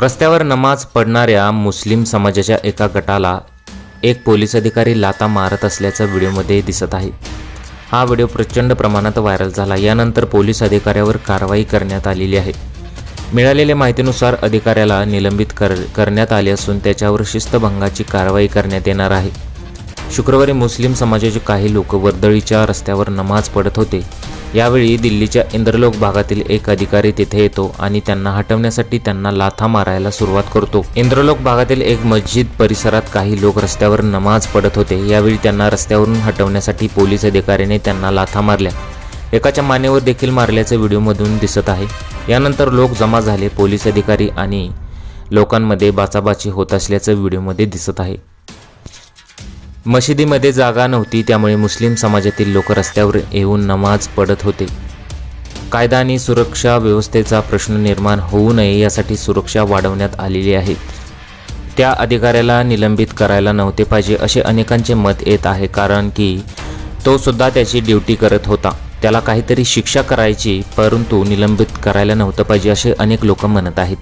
रस्त्यावर नमाज पडणाऱ्या मुस्लिम समाजाच्या एका गटाला एक पोलीस अधिकारी लाता मारत असल्याचा व्हिडिओमध्ये दिसत आहे. हा व्हिडिओ प्रचंड प्रमाणात व्हायरल झाला. यानंतर पोलीस अधिकाऱ्यावर कारवाई करण्यात आलेली आहे. मिळालेल्या माहितीनुसार अधिकाऱ्याला निलंबित कर करण्यात आले असून त्याच्यावर शिस्तभंगाची कारवाई करण्यात येणार आहे. शुक्रवारी मुस्लिम समाजाचे काही लोक वर्दळीच्या रस्त्यावर नमाज पडत होते. यावेळी दिल्लीच्या इंद्रलोक भागातील एक अधिकारी तिथे येतो आणि त्यांना हटवण्यासाठी त्यांना लाथा मारायला सुरुवात करतो. इंद्रलोक भागातील एक मस्जिद परिसरात काही लोक रस्त्यावर नमाज पडत होते. यावेळी त्यांना रस्त्यावरून हटवण्यासाठी पोलीस अधिकाऱ्याने त्यांना लाथा मारल्या. एकाच्या मानेवर देखील मारल्याचं व्हिडिओमधून दिसत आहे. यानंतर लोक जमा झाले. पोलीस अधिकारी आणि लोकांमध्ये बाचाबाची होत असल्याचं व्हिडिओमध्ये दिसत आहे. मशिदीमध्ये जागा नव्हती त्यामुळे मुस्लिम समाजातील लोक रस्त्यावर येऊन नमाज पडत होते. कायदा आणि सुरक्षा व्यवस्थेचा प्रश्न निर्माण होऊ नये यासाठी सुरक्षा वाढवण्यात आलेली आहे. त्या अधिकाऱ्याला निलंबित करायला नव्हते पाहिजे असे अनेकांचे मत येत आहे कारण की तो सुद्धा त्याची ड्युटी करत होता. त्याला काहीतरी शिक्षा करायची परंतु निलंबित करायला नव्हतं पाहिजे असे अनेक लोक म्हणत आहेत.